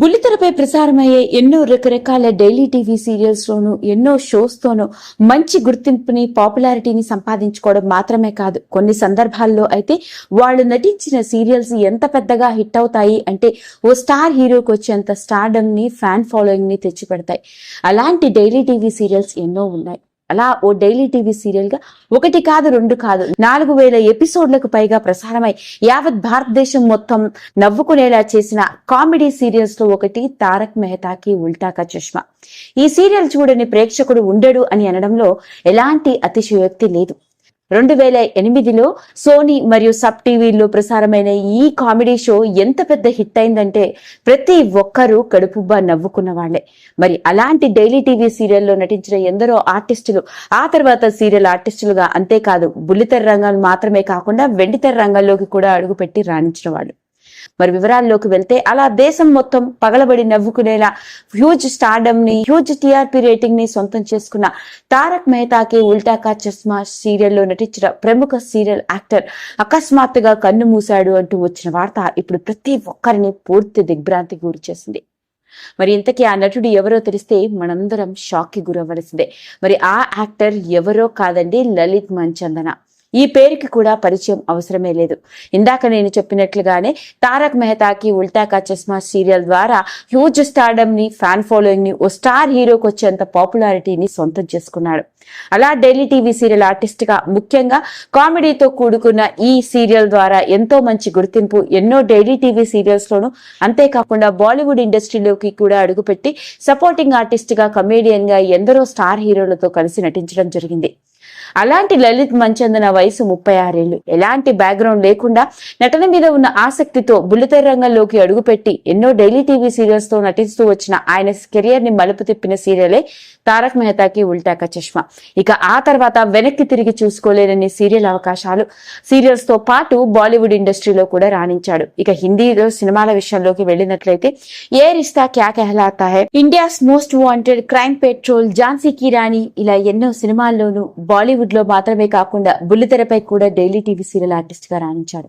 బుల్లితెరపై ప్రసారమయ్యే ఎన్నో రకరకాల డైలీ టీవీ సీరియల్స్ లోను ఎన్నో షోస్ తోనూ మంచి గుర్తింపుని పాపులారిటీని సంపాదించుకోవడం మాత్రమే కాదు. కొన్ని సందర్భాల్లో అయితే వాళ్ళు నటించిన సీరియల్స్ ఎంత పెద్దగా హిట్ అవుతాయి అంటే ఓ స్టార్ హీరోకి వచ్చేంత స్టార్డమ్ని ఫ్యాన్ ఫాలోయింగ్ని తెచ్చిపెడతాయి. అలాంటి డైలీ టీవీ సీరియల్స్ ఎన్నో ఉన్నాయి. అలా ఓ డైలీ టీవీ సీరియల్గా ఒకటి కాదు రెండు కాదు నాలుగు వేల ఎపిసోడ్లకు పైగా ప్రసారమై యావత్ భారతదేశం మొత్తం నవ్వుకునేలా చేసిన కామెడీ సీరియల్స్లో ఒకటి తారక్ మెహతాకి ఉల్టాకా చష్మా. ఈ సీరియల్ చూడని ప్రేక్షకుడు ఉండడు అని అనడంలో ఎలాంటి అతిశయోక్తి లేదు. రెండు వేల ఎనిమిదిలో సోనీ మరియు సబ్ టీవీలో ప్రసారమైన ఈ కామెడీ షో ఎంత పెద్ద హిట్ అయిందంటే ప్రతి ఒక్కరూ కడుపుబ్బా నవ్వుకున్న వాళ్ళే మరి అలాంటి డైలీ టీవీ సీరియల్లో నటించిన ఎందరో ఆర్టిస్టులు ఆ తర్వాత సీరియల్ ఆర్టిస్టులుగా అంతేకాదు బుల్లితెర రంగాలు మాత్రమే కాకుండా వెండితెర రంగంలోకి కూడా అడుగుపెట్టి రాణించిన వాళ్ళు. మరి వివరాల్లోకి వెళ్తే అలా దేశం మొత్తం పగలబడి నవ్వుకునేలా హ్యూజ్ స్టార్డమ్ని హ్యూజ్ టీఆర్పీ రేటింగ్ని సొంతం చేసుకున్న తారక్ మెహతాకి ఉల్టాకా చస్మా సీరియల్లో నటించిన ప్రముఖ సీరియల్ యాక్టర్ అకస్మాత్తుగా కన్ను మూశాడు అంటూ వచ్చిన వార్త ఇప్పుడు ప్రతి ఒక్కరిని పూర్తి దిగ్భ్రాంతికి గురి చేసింది. మరి ఇంతకీ ఆ నటుడు ఎవరో తెలిస్తే మనందరం షాక్కి గురవ్వలసిందే. మరి ఆ యాక్టర్ ఎవరో కాదండి లలిత్ మంచందన. ఈ పేరుకి కూడా పరిచయం అవసరమే లేదు. ఇందాక నేను చెప్పినట్లుగానే తారక్ మెహతాకి ఉల్టాకా చస్మా సీరియల్ ద్వారా హ్యూజ్ స్టార్డమ్ని ఫ్యాన్ ఫాలోయింగ్ని ఓ స్టార్ హీరోకి వచ్చేంత పాపులారిటీని సొంతం చేసుకున్నాడు. అలా డైలీ టీవీ సీరియల్ ఆర్టిస్ట్గా ముఖ్యంగా కామెడీతో కూడుకున్న ఈ సీరియల్ ద్వారా ఎంతో మంచి గుర్తింపు ఎన్నో డైలీ టీవీ సీరియల్స్ లోను అంతేకాకుండా బాలీవుడ్ ఇండస్ట్రీలోకి కూడా అడుగుపెట్టి సపోర్టింగ్ ఆర్టిస్ట్గా కమేడియన్గా ఎందరో స్టార్ హీరోలతో కలిసి నటించడం జరిగింది. అలాంటి లలిత్ మంచందన వయసు ముప్పై ఆరేళ్ళు ఎలాంటి బ్యాక్గ్రౌండ్ లేకుండా నటన మీద ఉన్న ఆసక్తితో బుల్లితెర రంగంలోకి అడుగుపెట్టి ఎన్నో డైలీ టీవీ సీరియల్స్తో నటిస్తూ వచ్చిన ఆయన కెరియర్ని మలుపు తిప్పిన సీరియలే తారక్ మెహతాకి ఉల్టాక చష్మా. ఇక ఆ తర్వాత వెనక్కి తిరిగి చూసుకోలేనని సీరియల్ అవకాశాలు సీరియల్స్తో పాటు బాలీవుడ్ ఇండస్ట్రీలో కూడా రాణించాడు. ఇక హిందీలో సినిమాల విషయంలోకి వెళ్ళినట్లయితే ఏ రిస్తా క్యా కెహలాతా high? India's most wanted crime patrol Jhansi కిరాణి ఇలా ఎన్నో సినిమాల్లోనూ బాలీవుడ్లో మాత్రమే కాకుండా బుల్లితెరపై కూడా డైలీ టీవీ సీరియల్ ఆర్టిస్ట్గా రాణించాడు.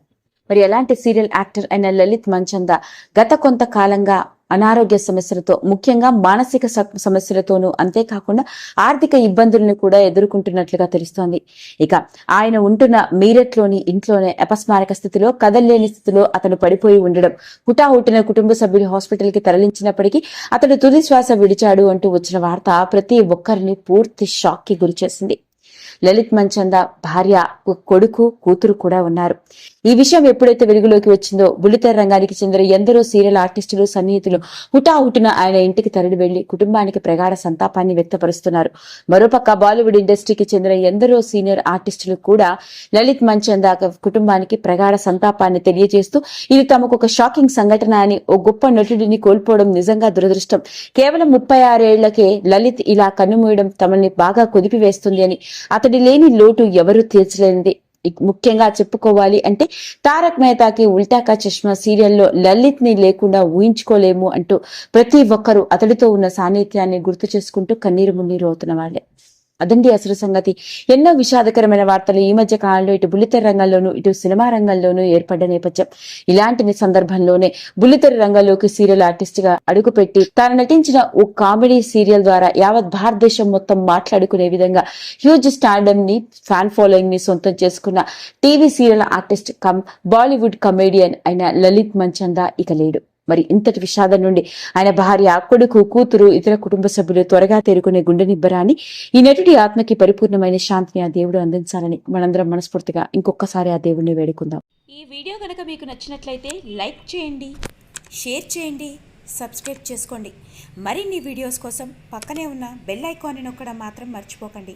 మరి ఎలాంటి సీరియల్ యాక్టర్ అయిన లలిత్ మంచంద గత కొంతకాలంగా అనారోగ్య సమస్యలతో ముఖ్యంగా మానసిక సమస్యలతోనూ అంతేకాకుండా ఆర్థిక ఇబ్బందులను కూడా ఎదుర్కొంటున్నట్లుగా తెలుస్తోంది. ఇక ఆయన ఉంటున్న మీరట్లోని ఇంట్లోనే అపస్మారక స్థితిలో కదల్లేని స్థితిలో అతను పడిపోయి ఉండడం హుటాహుటిన కుటుంబ సభ్యులు హాస్పిటల్కి తరలించినప్పటికీ అతడు తుది శ్వాస విడిచాడు అంటూ వచ్చిన వార్త ప్రతి ఒక్కరిని పూర్తి షాక్కి గురిచేసింది. లలిత్ మంచంద భార్య కొడుకు కూతురు కూడా ఉన్నారు. ఈ విషయం ఎప్పుడైతే వెలుగులోకి వచ్చిందో బుల్లితెర రంగానికి చెందిన ఎందరో సీరియల్ ఆర్టిస్టులు సన్నిహితులు హుటాహుటిన ఆయన ఇంటికి తరలి వెళ్ళి కుటుంబానికి ప్రగాఢ సంతాపాన్ని వ్యక్తపరుస్తున్నారు. మరోపక్క బాలీవుడ్ ఇండస్ట్రీకి చెందిన ఎందరో సీనియర్ ఆర్టిస్టులు కూడా లలిత్ మంచంద కుటుంబానికి ప్రగాఢ సంతాపాన్ని తెలియజేస్తూ ఇది తమకు ఒక షాకింగ్ సంఘటన అని ఓ గొప్ప నటుడిని కోల్పోవడం నిజంగా దురదృష్టం. కేవలం ముప్పై ఆరేళ్ళకే లలిత్ ఇలా కన్నుమూయడం తమని బాగా కుదిపివేస్తుంది అని అతడి లేని లోటు ఎవరూ తీర్చలేనిది. ముఖ్యంగా చెప్పుకోవాలి అంటే తారక్ మెహతాకి ఉల్టాకా చష్మా సీరియల్లో లలిత్ని లేకుండా ఊహించుకోలేము అంటూ ప్రతి ఒక్కరూ అతడితో ఉన్న సాన్నిధ్యాన్ని గుర్తు చేసుకుంటూ కన్నీరు మున్నీరు అవుతున్న వాళ్ళే. అదండి అసలు సంగతి. ఎన్నో విషాదకరమైన వార్తలు ఈ మధ్య కాలంలో ఇటు బుల్లితెర రంగంలోనూ ఇటు సినిమా రంగంలోనూ ఏర్పడ్డ నేపథ్యం. ఇలాంటి సందర్భంలోనే బుల్లితెర రంగంలోకి సీరియల్ ఆర్టిస్ట్గా అడుగుపెట్టి తాను నటించిన ఓ కామెడీ సీరియల్ ద్వారా యావత్ భారతదేశం మొత్తం మాట్లాడుకునే విధంగా హ్యూజ్ స్టాండమ్ని ఫ్యాన్ ఫాలోయింగ్ని సొంతం చేసుకున్న TV serial artist cum Bollywood comedian అయిన లలిత్ మంచందా ఇక లేడు. మరి ఇంతటి విషాదం నుండి ఆయన భార్య కొడుకు కూతురు ఇతర కుటుంబ సభ్యులు త్వరగా తేరుకునే గుండె నిబ్బరాన్ని ఈ నటుడి ఆత్మకి పరిపూర్ణమైన శాంతిని ఆ దేవుడు అందించాలని మనందరం మనస్ఫూర్తిగా ఇంకొకసారి ఆ దేవుడిని వేడుకుందాం. ఈ వీడియో కనుక మీకు నచ్చినట్లయితే లైక్ చేయండి షేర్ చేయండి సబ్స్క్రైబ్ చేసుకోండి. మరిన్ని వీడియోస్ కోసం పక్కనే ఉన్న బెల్ ఐకాన్ని నొక్కడం మాత్రం మర్చిపోకండి.